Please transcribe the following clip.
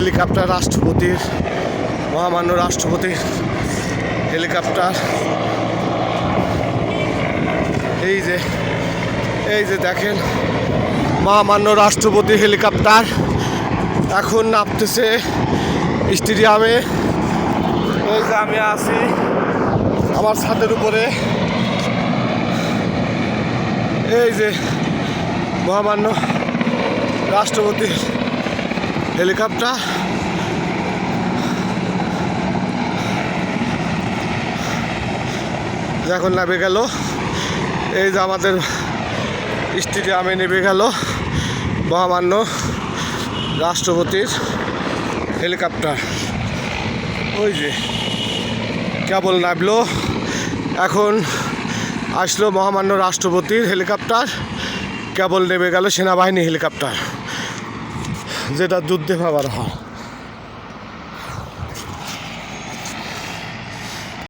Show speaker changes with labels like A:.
A: Helicopter রাষ্ট্রপতির, মহামান্য রাষ্ট্রপতির হেলিকপ্টার। এই যে এই যে দেখেন, মহামান্য রাষ্ট্রপতি হেলিকপ্টার। এখন নামতেছে স্টেডিয়ামে। এই যে আমি আছি আমার ছাদের উপরে। এই যে মহামান্য রাষ্ট্রপতির হেলিকপ্টার। এখন নেমে গেল। এই যে আমাদের স্টেডিয়ামে নেমে গেল মহামান্য রাষ্ট্রপতির হেলিকপ্টার। ওই যে কেবল নামলো। এখন আসলো মহামান্য রাষ্ট্রপতির হেলিকপ্টার। কেবল নেমে গেল সেনাবাহিনী হেলিকপ্টার। যেটা যুদ্ধে ব্যবহার হয়।